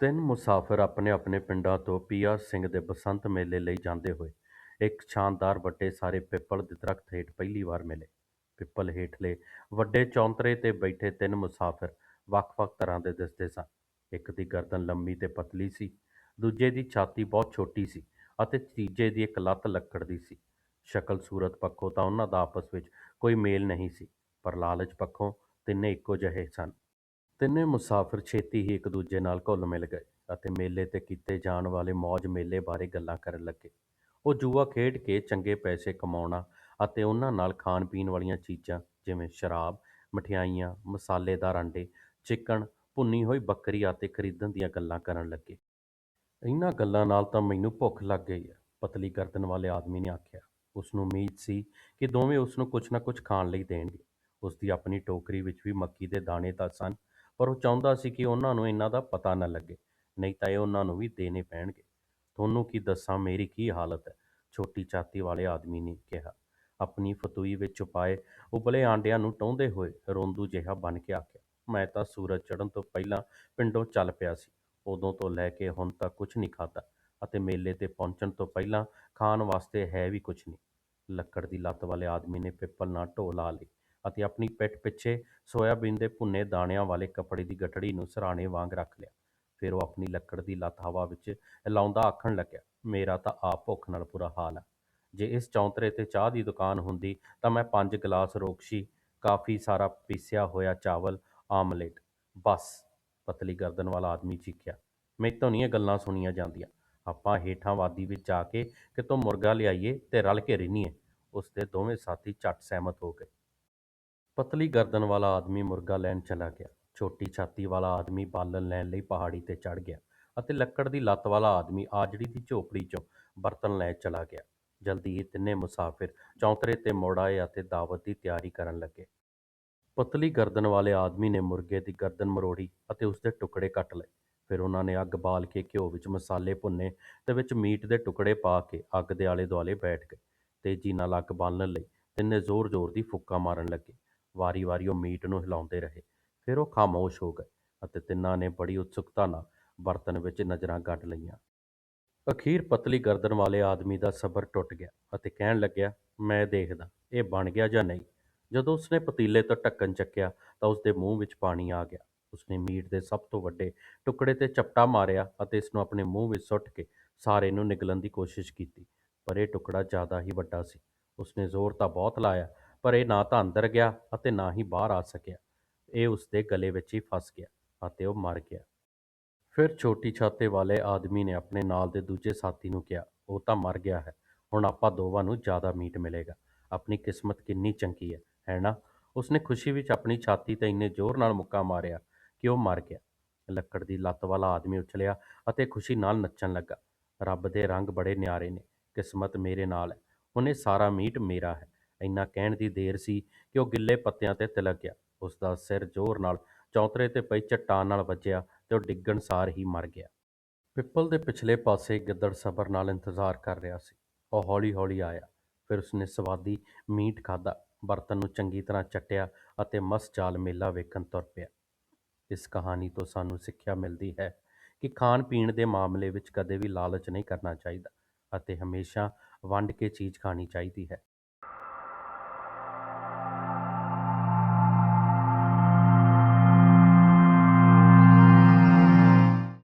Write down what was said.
ਤਿੰਨ ਮੁਸਾਫ਼ਿਰ ਆਪਣੇ-ਆਪਣੇ ਪਿੰਡਾਂ ਤੋਂ ਪਿਆਰ ਸਿੰਘ ਦੇ ਬਸੰਤ ਮੇਲੇ ਲਈ ਜਾਂਦੇ ਹੋਏ ਇੱਕ ਸ਼ਾਨਦਾਰ ਵੱਡੇ ਸਾਰੇ ਪਿੱਪਲ ਦੇ ਦਰੱਖਤ ਹੇਠ ਪਹਿਲੀ ਵਾਰ ਮਿਲੇ। ਪਿੱਪਲ ਹੇਠਲੇ ਵੱਡੇ ਚੌਂਤਰੇ 'ਤੇ ਬੈਠੇ ਤਿੰਨ ਮੁਸਾਫ਼ਿਰ ਵੱਖ-ਵੱਖ ਤਰ੍ਹਾਂ ਦੇ ਦਿਸਦੇ ਸਨ। ਇੱਕ ਦੀ ਗਰਦਨ ਲੰਮੀ ਤੇ ਪਤਲੀ ਸੀ, ਦੂਜੇ ਦੀ ਛਾਤੀ ਬਹੁਤ ਛੋਟੀ ਸੀ ਅਤੇ ਤੀਜੇ ਦੀ ਇੱਕ ਲੱਤ ਲੱਕੜ ਦੀ ਸੀ। ਸ਼ਕਲ-ਸੂਰਤ ਪੱਖੋਂ ਤਾਂ ਉਹਨਾਂ ਦਾ ਆਪਸ ਵਿੱਚ ਕੋਈ ਮੇਲ ਨਹੀਂ ਸੀ, ਪਰ ਲਾਲਚ ਪੱਖੋਂ ਤਿੰਨੇ ਇੱਕੋ ਜਿਹੇ ਸਨ। ਤਿੰਨੇ ਮੁਸਾਫ਼ਿਰ ਛੇਤੀ ਹੀ ਇੱਕ-ਦੂਜੇ ਨਾਲ ਘੁਲ-ਮਿਲ ਗਏ ਅਤੇ ਮੇਲੇ 'ਤੇ ਕੀਤੇ ਜਾਣ ਵਾਲੇ ਮੌਜ-ਮੇਲੇ ਬਾਰੇ ਗੱਲਾਂ ਕਰਨ ਲੱਗੇ। ਉਹ ਜੂਆ ਖੇਡ ਕੇ ਚੰਗੇ ਪੈਸੇ ਕਮਾਉਣਾ ਅਤੇ ਉਹਨਾਂ ਨਾਲ ਖਾਣ-ਪੀਣ ਵਾਲੀਆਂ ਚੀਜ਼ਾਂ ਜਿਵੇਂ ਸ਼ਰਾਬ, ਮਠਿਆਈਆਂ, ਮਸਾਲੇਦਾਰ ਅੰਡੇ, ਚਿਕਨ, ਭੁੰਨੀ ਹੋਈ ਬੱਕਰੀ ਆਦਿ ਖਰੀਦਣ ਦੀਆਂ ਗੱਲਾਂ ਕਰਨ ਲੱਗੇ। "ਇਹਨਾਂ ਗੱਲਾਂ ਨਾਲ ਤਾਂ ਮੈਨੂੰ ਭੁੱਖ ਲੱਗ ਗਈ ਹੈ," ਪਤਲੀ ਗਰਦਨ ਵਾਲੇ ਆਦਮੀ ਨੇ ਆਖਿਆ। ਉਸਨੂੰ ਉਮੀਦ ਸੀ ਕਿ ਦੋਵੇਂ ਉਸਨੂੰ ਕੁਝ ਨਾ ਕੁਝ ਖਾਣ ਲਈ ਦੇਣਗੇ। ਉਸਦੀ ਆਪਣੀ ਟੋਕਰੀ ਵਿੱਚ ਵੀ ਮੱਕੀ ਦੇ ਦਾਣੇ ਤਾਂ ਸਨ, ਪਰ ਉਹ ਚਾਹੁੰਦਾ ਸੀ ਕਿ ਉਹਨਾਂ ਨੂੰ ਇਹਨਾਂ ਦਾ ਪਤਾ ਨਾ ਲੱਗੇ, ਨਹੀਂ ਤਾਂ ਇਹ ਉਹਨਾਂ ਨੂੰ ਵੀ ਦੇਣੇ ਪੈਣਗੇ। "ਤੁਹਾਨੂੰ ਕੀ ਦੱਸਾਂ ਮੇਰੀ ਕੀ ਹਾਲਤ ਹੈ," ਛੋਟੀ ਛਾਤੀ ਵਾਲੇ ਆਦਮੀ ਨੇ ਕਿਹਾ, ਆਪਣੀ ਫਤੂਈ ਵਿੱਚ ਛੁਪਾਏ ਉਬਲੇ ਆਂਡਿਆਂ ਨੂੰ ਟੋਹਦੇ ਹੋਏ ਰੋਂਦੂ ਜਿਹਾ ਬਣ ਕੇ ਆਖਿਆ, "ਮੈਂ ਤਾਂ ਸੂਰਜ ਚੜ੍ਹਨ ਤੋਂ ਪਹਿਲਾਂ ਪਿੰਡੋਂ ਚੱਲ ਪਿਆ ਸੀ। ਉਦੋਂ ਤੋਂ ਲੈ ਕੇ ਹੁਣ ਤੱਕ ਕੁਝ ਨਹੀਂ ਖਾਧਾ ਅਤੇ ਮੇਲੇ 'ਤੇ ਪਹੁੰਚਣ ਤੋਂ ਪਹਿਲਾਂ ਖਾਣ ਵਾਸਤੇ ਹੈ ਵੀ ਕੁਝ ਨਹੀਂ।" ਲੱਕੜ ਦੀ ਲੱਤ ਵਾਲੇ ਆਦਮੀ ਨੇ ਪਿੱਪਲ ਨਾਲ ਢੋਅ ਲਾ ਲਈ ਅਤੇ ਆਪਣੀ ਪਿੱਠ ਪਿੱਛੇ ਸੋਇਆਬੀਨ ਦੇ ਭੁੰਨੇ ਦਾਣਿਆਂ ਵਾਲੇ ਕੱਪੜੇ ਦੀ ਗਠੜੀ ਨੂੰ ਸਿਰਹਾਣੇ ਵਾਂਗ ਰੱਖ ਲਿਆ। ਫਿਰ ਉਹ ਆਪਣੀ ਲੱਕੜ ਦੀ ਲੱਤ ਹਵਾ ਵਿੱਚ ਹਿਲਾਉਂਦਾ ਆਖਣ ਲੱਗਿਆ, "ਮੇਰਾ ਤਾਂ ਆਪ ਭੁੱਖ ਨਾਲ ਬੁਰਾ ਹਾਲ ਆ ਜੇ ਇਸ ਚੌਂਤਰੇ 'ਤੇ ਚਾਹ ਦੀ ਦੁਕਾਨ ਹੁੰਦੀ ਤਾਂ ਮੈਂ ਪੰਜ ਗਲਾਸ ਰੋਕਸ਼ੀ, ਕਾਫ਼ੀ ਸਾਰਾ ਪੀਸਿਆ ਹੋਇਆ ਚਾਵਲ, ਆਮਲੇਟ।" "ਬੱਸ," ਪਤਲੀ ਗਰਦਨ ਵਾਲਾ ਆਦਮੀ ਚੀਖਿਆ, "ਮੈਥੋਂ ਨਹੀਂ ਇਹ ਗੱਲਾਂ ਸੁਣੀਆਂ ਜਾਂਦੀਆਂ। ਆਪਾਂ ਹੇਠਾਂ ਵਾਦੀ ਵਿੱਚ ਜਾ ਕੇ ਕਿਤੋਂ ਮੁਰਗਾ ਲਿਆਈਏ ਤੇ ਰਲ ਕੇ ਰਿੰਨ੍ਹੀਏ।" ਉਸਦੇ ਦੋਵੇਂ ਸਾਥੀ ਝੱਟ ਸਹਿਮਤ ਹੋ ਗਏ। ਪਤਲੀ ਗਰਦਨ ਵਾਲਾ ਆਦਮੀ ਮੁਰਗਾ ਲੈਣ ਚਲਾ ਗਿਆ। ਛੋਟੀ ਛਾਤੀ ਵਾਲਾ ਆਦਮੀ ਬਾਲਣ ਲੈਣ ਲਈ ਪਹਾੜੀ 'ਤੇ ਚੜ੍ਹ ਗਿਆ ਅਤੇ ਲੱਕੜ ਦੀ ਲੱਤ ਵਾਲਾ ਆਦਮੀ ਆਜੜੀ ਦੀ ਝੌਂਪੜੀ 'ਚੋਂ ਬਰਤਨ ਲੈ ਚਲਾ ਗਿਆ। ਜਲਦੀ ਹੀ ਤਿੰਨੇ ਮੁਸਾਫ਼ਿਰ ਚੌਂਤਰੇ 'ਤੇ ਮੁੜ ਆਏ ਅਤੇ ਦਾਵਤ ਦੀ ਤਿਆਰੀ ਕਰਨ ਲੱਗੇ। ਪਤਲੀ ਗਰਦਨ ਵਾਲੇ ਆਦਮੀ ਨੇ ਮੁਰਗੇ ਦੀ ਗਰਦਨ ਮਰੋੜੀ ਅਤੇ ਉਸਦੇ ਟੁਕੜੇ ਕੱਟ ਲਏ। ਫਿਰ ਉਹਨਾਂ ਨੇ ਅੱਗ ਬਾਲ ਕੇ ਘਿਓ ਵਿੱਚ ਮਸਾਲੇ ਭੁੰਨੇ ਤੇ ਵਿੱਚ ਮੀਟ ਦੇ ਟੁਕੜੇ ਪਾ ਕੇ ਅੱਗ ਦੇ ਆਲੇ-ਦੁਆਲੇ ਬੈਠ ਗਏ। ਤੇਜ਼ੀ ਨਾਲ ਅੱਗ ਬਾਲਣ ਲਈ ਤਿੰਨੇ ਜ਼ੋਰ-ਜ਼ੋਰ ਦੀ ਫੂਕਾਂ ਮਾਰਨ ਲੱਗੇ। ਵਾਰੀ-ਵਾਰੀ ਉਹ ਮੀਟ ਨੂੰ ਹਿਲਾਉਂਦੇ ਰਹੇ। ਫਿਰ ਉਹ ਖਾਮੋਸ਼ ਹੋ ਗਏ ਅਤੇ ਤਿੰਨਾਂ ਨੇ ਬੜੀ ਉਤਸੁਕਤਾ ਨਾਲ ਬਰਤਨ ਵਿੱਚ ਨਜ਼ਰਾਂ ਗੱਡ ਲਈਆਂ। ਅਖ਼ੀਰ ਪਤਲੀ ਗਰਦਨ ਵਾਲੇ ਆਦਮੀ ਦਾ ਸਬਰ ਟੁੱਟ ਗਿਆ ਅਤੇ ਕਹਿਣ ਲੱਗਿਆ, "ਮੈਂ ਦੇਖਦਾਂ, ਇਹ ਬਣ ਗਿਆ ਜਾਂ ਨਹੀਂ।" ਜਦੋਂ ਉਸਨੇ ਪਤੀਲੇ ਤੋਂ ਢੱਕਣ ਚੱਕਿਆ ਤਾਂ ਉਸਦੇ ਮੂੰਹ ਵਿੱਚ ਪਾਣੀ ਆ ਗਿਆ। ਉਸਨੇ ਮੀਟ ਦੇ ਸਭ ਤੋਂ ਵੱਡੇ ਟੁਕੜੇ 'ਤੇ ਝਪਟਾ ਮਾਰਿਆ ਅਤੇ ਇਸਨੂੰ ਆਪਣੇ ਮੂੰਹ ਵਿੱਚ ਸੁੱਟ ਕੇ ਸਾਰੇ ਨੂੰ ਨਿਗਲਣ ਦੀ ਕੋਸ਼ਿਸ਼ ਕੀਤੀ, ਪਰ ਇਹ ਟੁਕੜਾ ਜ਼ਿਆਦਾ ਹੀ ਵੱਡਾ ਸੀ। ਉਸਨੇ ਜ਼ੋਰ ਤਾਂ ਬਹੁਤ ਲਾਇਆ, ਪਰ ਇਹ ਨਾ ਤਾਂ ਅੰਦਰ ਗਿਆ ਅਤੇ ਨਾ ਹੀ ਬਾਹਰ ਆ ਸਕਿਆ। ਇਹ ਉਸਦੇ ਗਲੇ ਵਿੱਚ ਹੀ ਫਸ ਗਿਆ ਅਤੇ ਉਹ ਮਰ ਗਿਆ। ਫਿਰ ਛੋਟੀ ਛਾਤੇ ਵਾਲੇ ਆਦਮੀ ਨੇ ਆਪਣੇ ਨਾਲ ਦੇ ਦੂਜੇ ਸਾਥੀ ਨੂੰ ਕਿਹਾ, "ਉਹ ਤਾਂ ਮਰ ਗਿਆ ਹੈ, ਹੁਣ ਆਪਾਂ ਦੋਵਾਂ ਨੂੰ ਜ਼ਿਆਦਾ ਮੀਟ ਮਿਲੇਗਾ। ਆਪਣੀ ਕਿਸਮਤ ਕਿੰਨੀ ਚੰਗੀ ਹੈ, ਹੈ ਨਾ?" ਉਸਨੇ ਖੁਸ਼ੀ ਵਿੱਚ ਆਪਣੀ ਛਾਤੀ 'ਤੇ ਇੰਨੇ ਜ਼ੋਰ ਨਾਲ ਮੁੱਕਾ ਮਾਰਿਆ ਕਿ ਉਹ ਮਰ ਗਿਆ। ਲੱਕੜ ਦੀ ਲੱਤ ਵਾਲਾ ਆਦਮੀ ਉਛਲਿਆ ਅਤੇ ਖੁਸ਼ੀ ਨਾਲ ਨੱਚਣ ਲੱਗਾ, "ਰੱਬ ਦੇ ਰੰਗ ਬੜੇ ਨਿਆਰੇ ਨੇ, ਕਿਸਮਤ ਮੇਰੇ ਨਾਲ ਹੈ, ਉਹਨੇ ਸਾਰਾ ਮੀਟ ਮੇਰਾ ਹੈ।" ਇੰਨਾ ਕਹਿਣ ਦੀ ਦੇਰ ਸੀ ਕਿ ਉਹ ਗਿੱਲੇ ਪੱਤਿਆਂ 'ਤੇ ਤਿਲਕ ਗਿਆ। ਉਸਦਾ ਸਿਰ ਜ਼ੋਰ ਨਾਲ ਚੌਂਤਰੇ 'ਤੇ ਪਈ ਚੱਟਾਨ ਨਾਲ ਵੱਜਿਆ ਤੇ ਉਹ ਡਿੱਗਣ ਸਾਰ ਹੀ ਮਰ ਗਿਆ। ਪਿੱਪਲ ਦੇ ਪਿਛਲੇ ਪਾਸੇ ਗਿੱਦੜ ਸਬਰ ਨਾਲ ਇੰਤਜ਼ਾਰ ਕਰ ਰਿਹਾ ਸੀ। ਉਹ ਹੌਲੀ-ਹੌਲੀ ਆਇਆ। ਫਿਰ ਉਸਨੇ ਸਵਾਦੀ ਮੀਟ ਖਾਧਾ, ਬਰਤਨ ਨੂੰ ਚੰਗੀ ਤਰ੍ਹਾਂ ਚੱਟਿਆ ਅਤੇ ਮਸ ਮਸਜਾਲ ਮੇਲਾ ਵੇਖਣ ਤੁਰ ਪਿਆ। ਇਸ ਕਹਾਣੀ ਤੋਂ ਸਾਨੂੰ ਸਿੱਖਿਆ ਮਿਲਦੀ ਹੈ ਕਿ ਖਾਣ-ਪੀਣ ਦੇ ਮਾਮਲੇ ਵਿੱਚ ਕਦੇ ਵੀ ਲਾਲਚ ਨਹੀਂ ਕਰਨਾ ਚਾਹੀਦਾ ਅਤੇ ਹਮੇਸ਼ਾ ਵੰਡ ਕੇ ਚੀਜ਼ ਖਾਣੀ ਚਾਹੀਦੀ ਹੈ।